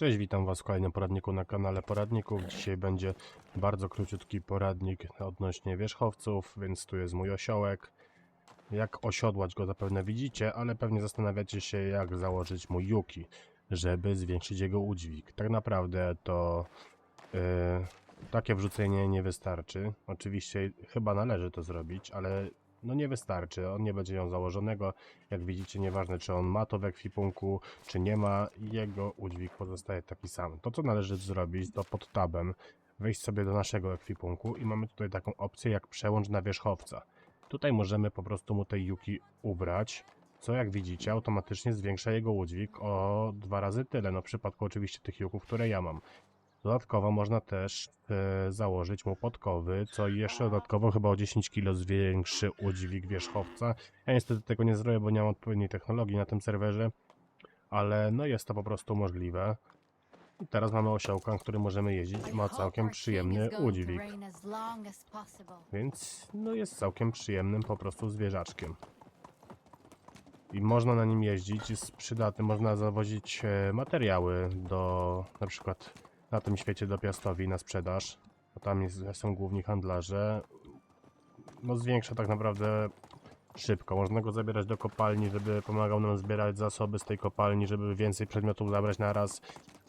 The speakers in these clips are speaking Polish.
Cześć, witam Was w kolejnym poradniku na kanale Poradników. Dzisiaj będzie bardzo króciutki poradnik odnośnie wierzchowców, więc tu jest mój osiołek. Jak osiodłać go zapewne widzicie, ale pewnie zastanawiacie się jak założyć mój Yuki, żeby zwiększyć jego udźwig. Tak naprawdę to yy, takie wrzucenie nie wystarczy. Oczywiście chyba należy to zrobić, ale no nie wystarczy. On nie będzie ją założonego. Jak widzicie, nieważne czy on ma to w ekwipunku, czy nie ma, jego udźwig pozostaje taki sam. To, co należy zrobić, to pod tabem wejść sobie do naszego ekwipunku i mamy tutaj taką opcję jak przełącz na wierzchowca. Tutaj możemy po prostu mu tej Yuki ubrać, co jak widzicie automatycznie zwiększa jego udźwig o dwa razy tyle, no w przypadku oczywiście tych Yuków, które ja mam. Dodatkowo można też e, założyć mu podkowy, co jeszcze dodatkowo chyba o 10 kg zwiększy udźwig wierzchowca. Ja niestety tego nie zrobię, bo nie mam odpowiedniej technologii na tym serwerze, ale no jest to po prostu możliwe. I teraz mamy osiołka, który możemy jeździć ma całkiem przyjemny udźwig, więc no jest całkiem przyjemnym po prostu zwierzaczkiem. I można na nim jeździć, jest przydatny, można zawozić e, materiały do na przykład na tym świecie do Piastowi na sprzedaż, bo tam jest, są główni handlarze. No zwiększa tak naprawdę szybko. Można go zabierać do kopalni, żeby pomagał nam zbierać zasoby z tej kopalni, żeby więcej przedmiotów zabrać na raz.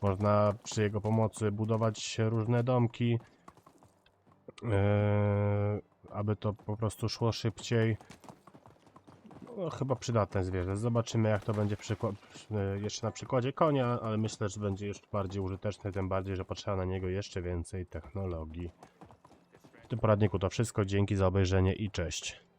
Można przy jego pomocy budować różne domki, eee, aby to po prostu szło szybciej. No, chyba przydatne zwierzę. Zobaczymy jak to będzie jeszcze na przykładzie konia, ale myślę, że będzie jeszcze bardziej użyteczny, tym bardziej, że potrzeba na niego jeszcze więcej technologii. W tym poradniku to wszystko. Dzięki za obejrzenie i cześć.